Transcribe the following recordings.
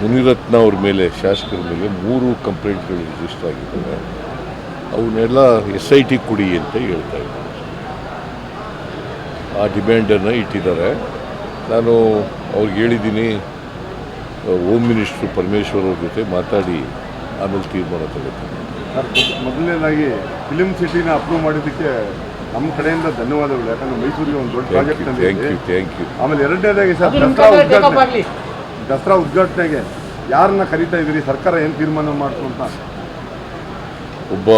ಮುನಿರತ್ನ ಅವ್ರ ಮೇಲೆ, ಶಾಸಕರ ಮೇಲೆ ಮೂರು ಕಂಪ್ಲೇಂಟ್ಗಳು ರಿಜಿಸ್ಟರ್ ಆಗಿದ್ದಾವೆ. ಅವನ್ನೆಲ್ಲ ಎಸ್ ಐ ಟಿ ಕೊಡಿ ಅಂತ ಹೇಳ್ತಾ ಇದ್ದಾರೆ. ಆ ಡಿಮ್ಯಾಂಡನ್ನು ಇಟ್ಟಿದ್ದಾರೆ. ನಾನು ಅವ್ರಿಗೆ ಹೇಳಿದ್ದೀನಿ ಹೋಮ್ ಮಿನಿಸ್ಟ್ರು ಪರಮೇಶ್ವರ್ ಅವ್ರ ಜೊತೆ ಮಾತಾಡಿ, ಆಮೇಲೆ ತೀರ್ಮಾನ ತಗೋತೀನಿ. ಸರ್, ಮೊದಲನೇದಾಗಿ ಫಿಲಿಮ್ ಸಿಟಿನ ಅಪ್ರೂವ್ ಮಾಡಿದ್ದಕ್ಕೆ ನಮ್ಮ ಕಡೆಯಿಂದ ಧನ್ಯವಾದಗಳು. ಯಾಕಂದ್ರೆ ಮೈಸೂರಿಗೆ ಒಂದು ದೊಡ್ಡ ಪ್ರಾಜೆಕ್ಟ್ ಯು ಥ್ಯಾಂಕ್ ಯು ತಂದಿದೆ ಥ್ಯಾಂಕ್ ಯು ಆಮೇಲೆ ಎರಡನೇದಾಗಿ ಸರ್ ದಸರಾ ಉದ್ಘಾಟನೆ. ದಸರಾ ಉದ್ಘಾಟನೆಗೆ ಯಾರನ್ನ ಕರಿತಾ ಇದ್ದೀರಿ? ಸರ್ಕಾರ ಏನು ತೀರ್ಮಾನ ಮಾಡ್ತು ಅಂತ? ಒಬ್ಬ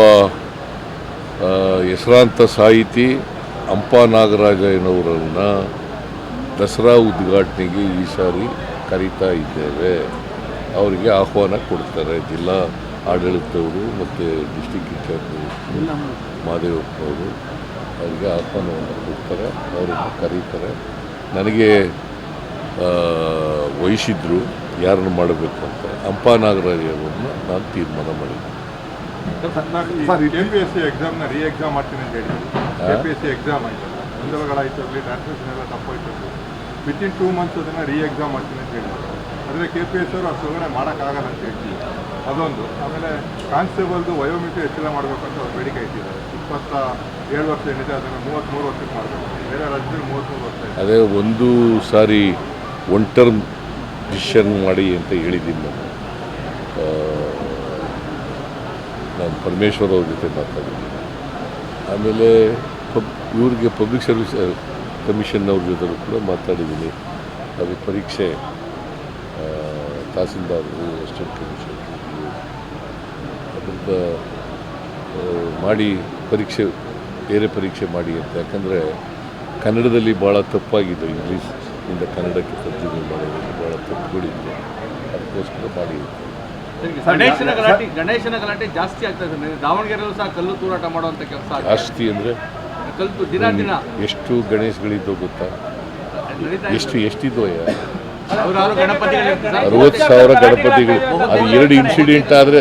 ಹೆಸರಾಂತ ಸಾಹಿತಿ ಅಂಪ ನಾಗರಾಜಯ್ಯನವರನ್ನು ದಸರಾ ಉದ್ಘಾಟನೆಗೆ ಈ ಸಾರಿ ಕರೀತಾ ಇದ್ದೇವೆ. ಅವರಿಗೆ ಆಹ್ವಾನ ಕೊಡ್ತಾರೆ ಜಿಲ್ಲಾ ಆಡಳಿತವರು ಮತ್ತು ಡಿಸ್ಟಿಕ್ ಇನ್ಚಾರ್ಜ್ ಮಹಾದೇವಪ್ಪನವರು ಅವರಿಗೆ ಆಹ್ವಾನವನ್ನು ಕೊಡ್ತಾರೆ ಅವರನ್ನು ಕರೀತಾರೆ. ನನಗೆ ಆ, ವಹಿಸಿದ್ರು ಯಾರನ್ನು ಮಾಡಬೇಕು ಅಂತ. ಹಂಪ ನಾಗರಾಜಯ್ಯವ್ರನ್ನ ನಾನು ತೀರ್ಮಾನ ಮಾಡಿದ್ದೆ. Sir, K P S C ಎಕ್ಸಾಮ್ನ re exam ಮಾಡ್ತೀನಿ ಅಂತ ಹೇಳಿ K P S C exam ಆಯ್ತಲ್ಲ ಗೊಂದಲಗಳಾಯ್ತು ಅಲ್ಲಿ ಟ್ರಾನ್ಸ್ಲೇಷನ್ ಎಲ್ಲ ತಪ್ಪಾಯ್ತು. ಆಗಲಿ ಇನ್ ಟೂ ಮಂತ್ಸ್ ಅದನ್ನು ರೀ ಎಕ್ಸಾಮ್ ಮಾಡ್ತೀನಿ ಅಂತ ಹೇಳಿದ್ರು. ಆದರೆ ಕೆ ಪಿ ಎಸ್ ಅವರು ಸುಧಾರಣೆ ಮಾಡೋಕ್ಕಾಗಲ್ಲ ಅಂತ ಹೇಳ್ತೀವಿ ಅದೊಂದು. ಆಮೇಲೆ ಕಾನ್ಸ್ಟೇಬಲ್ದು ವಯೋಮಿತಿ ಹೆಚ್ಚಳ ಮಾಡಬೇಕು ಅಂತ ಅವ್ರು ಬೇಡಿಕೆ ಇಟ್ಟಿದ್ದಾರೆ. ಇಪ್ಪತ್ತ ಅದೇ ಒಂದು ಸಾರಿ ಒನ್ ಟರ್ಮ್ ಡಿಸಿಷನ್ ಮಾಡಿ ಅಂತ ಹೇಳಿದ್ದೀನಿ ನಾನು. ನಾನು ಪರಮೇಶ್ವರ್ ಅವ್ರ ಜೊತೆ ಮಾತಾಡಿದ್ದೀನಿ. ಆಮೇಲೆ ಪಬ್, ಇವ್ರಿಗೆ ಪಬ್ಲಿಕ್ ಸರ್ವಿಸ್ ಕಮಿಷನ್ ಅವ್ರ ಜೊತೆ ಕೂಡ ಮಾತಾಡಿದ್ದೀನಿ. ಅದು ಪರೀಕ್ಷೆ ತಹಸೀಲ್ದಾರರು ಅಸಿಸ್ಟೆಂಟ್ ಕಮಿಷನ್ ಅದರಿಂದ ಮಾಡಿ ಪರೀಕ್ಷೆ ಬೇರೆ ಪರೀಕ್ಷೆ ಮಾಡಿ ಅಂತ. ಯಾಕಂದರೆ ಕನ್ನಡದಲ್ಲಿ ಭಾಳ ತಪ್ಪಾಗಿದೆ ಇಂಗ್ಲೀಷ್ ಇಂದ ಕನ್ನಡಕ್ಕೆ ತರ್ಜುಮೆ ಮಾಡೋದ್ರಲ್ಲಿ ಭಾಳ ತಪ್ಪುಗಳಿದೆ ಅದಕ್ಕೋಸ್ಕರ ಮಾಡಿ ಗಣೇಶನ ಗಲಾಟೆ ಗಣೇಶನ ಗಲಾಟೆ ಜಾಸ್ತಿ ಆಗ್ತಾ ಇದೆ. ಸರ್. ದಾವಣಗೆರೆಯಲ್ಲೂ ಸಹ ಕಲ್ಲು ತೂರಾಟ ಮಾಡುವಂಥ ಕೆಲಸ ಜಾಸ್ತಿ ಅಂದರೆ ಕಲ್ಲು ದಿನ ದಿನ. ಎಷ್ಟು ಗಣೇಶಗಳಿದ್ದೋ ಗೊತ್ತಾ? ಎಷ್ಟು ಎಷ್ಟಿದ್ವೋ. ಅರವತ್ತು ಸಾವಿರ ಗಣಪತಿಗಳು. ಅದು ಎರಡು ಇನ್ಸಿಡೆಂಟ್ ಆದರೆ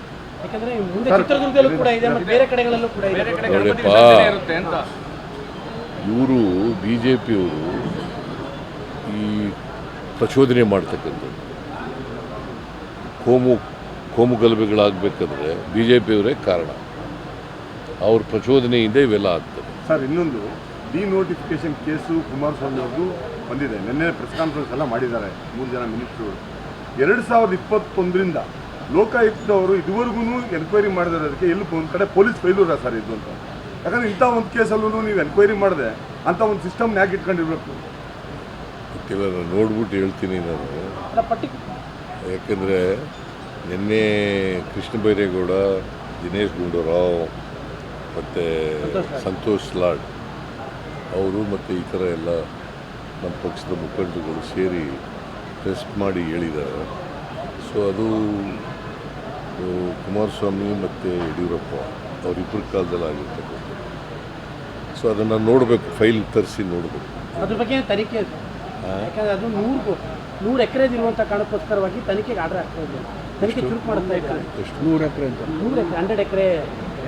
ಯಾಕಂದ್ರೆ ಮುಂದೆ ಚಿತ್ರದುರ್ಗದಲ್ಲೂ ಕೂಡ ಇದೆ ಮತ್ತೆ ಬೇರೆ ಕಡೆಗಳಲ್ಲೂ ಕೂಡ ಇದೆ. ಬೇರೆ ಕಡೆ ನೋಡಿಯಪ್ಪ. ಗಣಪತಿ ವಿಸರ್ಜನೆ ಇರುತ್ತೆ ಅಂತ. ಇವರು ಬಿ ಜೆ ಪಿಯವರು ಈ ಪ್ರಚೋದನೆ ಮಾಡ್ತಕ್ಕಂಥದ್ದು. ಕೋಮು ಕೋಮು ಗಲಭೆಗಳಾಗಬೇಕಾದ್ರೆ ಬಿ ಜೆ ಪಿಯವರೇ ಕಾರಣ. ಅವ್ರ ಪ್ರಚೋದನೆಯಿಂದ ಇವೆಲ್ಲ ಆಗ್ತದೆ. ಸರ್ ಇನ್ನೊಂದು ಡಿನೋಟಿಫಿಕೇಶನ್ ಕೇಸು ಕುಮಾರಸ್ವಾಮಿ ಅವ್ರದ್ದು ಬಂದಿದೆ. ನಿನ್ನೆ ಪ್ರೆಸ್ ಕಾನ್ಫರೆನ್ಸ್ ಎಲ್ಲ ಮಾಡಿದ್ದಾರೆ. ಮೂರು ಜನ ಮಿನಿಸ್ಟ್ರು. ಎರಡು ಸಾವಿರದ ಇಪ್ಪತ್ತೊಂದರಿಂದ ಲೋಕಾಯುಕ್ತವರು ಇದುವರೆಗೂ ಎನ್ಕ್ವೈರಿ ಮಾಡಿರೋದಕ್ಕೆ ಎಲ್ಲಿ ಒಂದು ಕಡೆ ಪೊಲೀಸ್ ಫೈಲೂರ ಸರ್ ಇದು ಅಂತ. ಯಾಕಂದ್ರೆ ಇಂಥ ಒಂದು ಕೇಸಲ್ಲೂ ನೀವು ಎನ್ಕ್ವೈರಿ ಮಾಡಿದೆ ಅಂತ ಒಂದು ಸಿಸ್ಟಮ್ ಯಾಕೆ ಇಟ್ಕೊಂಡಿರ್ಬೇಕು? ಗೊತ್ತಿಲ್ಲ ನಾನು ನೋಡ್ಬಿಟ್ಟು ಹೇಳ್ತೀನಿ ನಾನು. ಯಾಕೆಂದರೆ ನಿನ್ನೆ ಕೃಷ್ಣ ಬೈರೇಗೌಡ ದಿನೇಶ್ ಗುಂಡೂರಾವ್ ಮತ್ತು ಸಂತೋಷ್ ಲಾಡ್. ಅವರು ಮತ್ತು ಈ ಥರ ಎಲ್ಲ ನಮ್ಮ ಪಕ್ಷದ ಮುಖಂಡರುಗಳು ಸೇರಿ ಟೆಸ್ಟ್ ಮಾಡಿ ಹೇಳಿದ್ದಾರೆ. ಸೊ ಅದು ಕುಮಾರಸ್ವಾಮಿ ಮತ್ತು ಯಡಿಯೂರಪ್ಪ ಅವರಿಬ್ಬರ ಕಾಲದಲ್ಲಿ ಆಗಿರ್ತಕ್ಕಂಥದ್ದು. ಸೊ ಅದನ್ನು ನೋಡಬೇಕು ಫೈಲ್ ತರಿಸಿ ನೋಡಬೇಕು. ಅದ್ರ ಬಗ್ಗೆ ತನಿಖೆ ಇದೆ. ಯಾಕಂದ್ರೆ ಅದು ನೂರು ನೂರು ಎಕರೆದಿರುವಂಥ ಕಾರಣಕ್ಕೋಸ್ಕರವಾಗಿ ತನಿಖೆಗೆ ಆರ್ಡರ್ ಆಗ್ತಾ ಇದೆ. ತನಿಖೆ ಚುರುಕು ಮಾಡ್ತಾ ಇದ್ದಾರೆ. ಎಷ್ಟು? ನೂರು ಎಕರೆ ಅಂತ. ನೂರು ಎಕರೆ ಹಂಡ್ರೆಡ್ ಎಕರೆ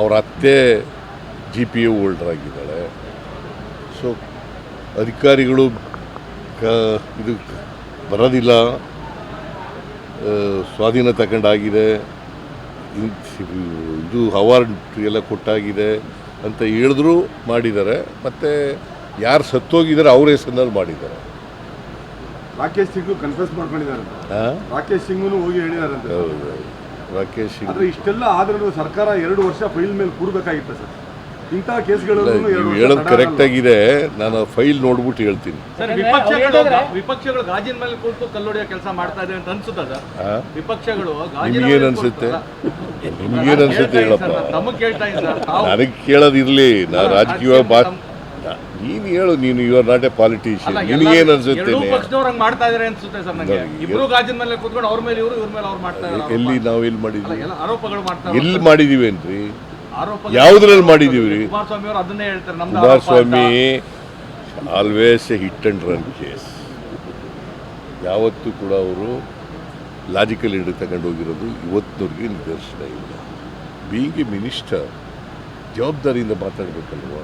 ಅವ್ರ ಅತ್ತೆ ಜಿ ಪಿ ಯು ಆಗಿದ್ದಾಳೆ. ಸೊ ಅಧಿಕಾರಿಗಳು ಕ ಇದು ಬರೋದಿಲ್ಲ. ಸ್ವಾಧೀನ ತಗೊಂಡಾಗಿದೆ ಇದು ಅವಾರ್ಡ್ ಎಲ್ಲ ಕೊಟ್ಟಾಗಿದೆ ಅಂತ ಹೇಳಿದ್ರು ಮಾಡಿದ್ದಾರೆ. ಮತ್ತು ಯಾರು ಸತ್ತೋಗಿದ್ದಾರೆ ಅವ್ರ ಹೆಸರಿನಲ್ಲಿ ಮಾಡಿದ್ದಾರೆ. ರಾಕೇಶ್ ಸಿಂಗ್ ಕನ್ಫ್ಯೂಸ್ ಮಾಡ್ಕೊಂಡಿದ್ದಾರೆ? ರಾಕೇಶ್ ಸಿಂಗೂ ಹೋಗಿ ಹೇಳಿದ್ದಾರೆ ಹೌದು. ರಾಕೇಶ್ ಸಿಂಗ್ ಆದ್ರೆ ಇಷ್ಟೆಲ್ಲ ಆದ್ರೂ ಸರ್ಕಾರ ಎರಡು ವರ್ಷ ಫೈಲ್ ಮೇಲೆ ಕೂರ್ಬೇಕಾಗಿತ್ತು ಸರ್. ಇಂತಹ ಕೇಸ್ಗಳನ್ನು ನೀವು ಹೇಳೋದು ಕರೆಕ್ಟ್ ಆಗಿದೆ. ನಾನು ಫೈಲ್ ನೋಡ್ಬಿಟ್ಟು ಹೇಳ್ತೀನಿ. ಸರ್ ವಿಪಕ್ಷಗಳು ವಿಪಕ್ಷಗಳು ಗಾಜಿನ ಮೇಲೆ ಕೂತು ಕಲ್ಲೊಡೆಯೋ ಕೆಲಸ ಮಾಡ್ತಾ ಇದೆ ಅಂತ ಅನ್ಸುತ್ತಾ ಸರ್? ವಿಪಕ್ಷಗಳು ನಿಮಗೇನು ಅನ್ಸುತ್ತೆ? ನಿಮಗೇನು ಅನ್ಸುತ್ತೆ ಹೇಳಪ್ಪ. ಕೇಳ್ತಾ ನನಗೆ ಕೇಳೋದಿರಲಿ. ನಾನು ರಾಜಕೀಯವಾಗಿ ಬಾ ನೀನು ಹೇಳು ನೀನು you are not a politician ನಿನಗೇನು ಎರಡೂ ಅನ್ಸುತ್ತೇನೆ ಮಾಡ್ತಾ ಇದಾರೆ ಅನ್ಸುತ್ತೆ ಸರ್ ನಂಗೆ ಇಬ್ರು ಗಾಜಿನ ಮೇಲೆ ಕೂತ್ಕೊಂಡು ಅವ್ರ ಮೇಲೆ ಇವರು ಇವ್ರ ಮೇಲೆ ಅವ್ರು ಮಾಡ್ತಾ ಇದ್ದಾರೆ ಎಲ್ಲಿ ನಾವು ಎಲ್ಲಿ ಮಾಡಿದ್ವಿ? ಎಲ್ಲ ಆರೋಪಗಳು ಮಾಡ್ತಾ ಎಲ್ಲಿ ಮಾಡಿದೀವೇನ್ರಿ ಆರೋಪ ಯಾವ್ದ್ರಲ್ಲಿ ಮಾಡಿದೀವಿ? ಕುಮಾರಸ್ವಾಮಿ ಅವರು ಅದನ್ನೇ ಹೇಳ್ತಾರೆ ನಮ್ಮ Kumaraswamy always a hit and run case ಯಾವತ್ತೂ ಕೂಡ ಅವರು ಲಾಜಿಕಲ್ ಹಿಡಿದು ತಗೊಂಡು ಹೋಗಿರೋದು ಇವತ್ತಿನವ್ರಿಗೆ ನಿದರ್ಶನ ಇಲ್ಲ. ಬೀಯಿಂಗ್ ಎ ಮಿನಿಸ್ಟರ್ ಜವಾಬ್ದಾರಿಯಿಂದ ಮಾತಾಡಬೇಕಲ್ವಾ?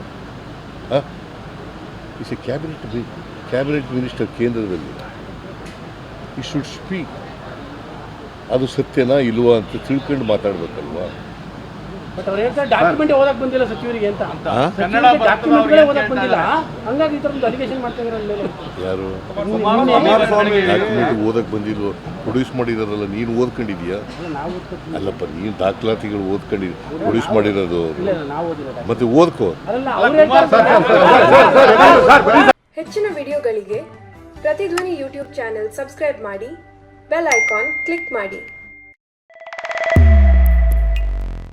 Is a cabinet cabinet minister ಕೇಂದ್ರದಲ್ಲಿ ಈ ಶುಡ್ ಸ್ಪೀಕ್ ಅದು ಸತ್ಯನಾ ಇಲ್ವಾ ಅಂತ ತಿಳ್ಕೊಂಡು ಮಾತಾಡ್ಬೇಕಲ್ವಾ ಬಟ್ ಅವ್ರು ಹೇಳ್ತಾರೆ ಡಾಕ್ಯುಮೆಂಟ್ ಓದಕ್ ಬಂದಿಲ್ಲ ಸಚಿವರಿಗೆ ಅಂತ. ಓದಕ್ ಹಂಗಾಗಿ ಯಾರು? ಓದಕ್ಕೆ ಬಂದಿಲ್ವೋ? ಪ್ರೊಡ್ಯೂಸ್ ಮಾಡಿರೋದಲ್ಲ ನೀನು ಓದ್ಕೊಂಡಿದ್ಯಾ ಅಲ್ಲಪ್ಪ ನೀನು ದಾಖಲಾತಿಗಳು ಓದ್ಕೊಂಡಿ ಪ್ರೊಡ್ಯೂಸ್ ಮಾಡಿರೋದು ಇಲ್ಲ ಇಲ್ಲ, ನಾವು ಓದಿಲ್ಲ ಮತ್ತೆ ಓದ್ಕೋ. ಹೆಚ್ಚಿನ ವಿಡಿಯೋಗಳಿಗೆ ಪ್ರತಿಧ್ವನಿ ಯೂಟ್ಯೂಬ್ ಚಾನೆಲ್ ಸಬ್ಸ್ಕ್ರೈಬ್ ಮಾಡಿ ಬೆಲ್ ಐಕಾನ್ ಕ್ಲಿಕ್ ಮಾಡಿ.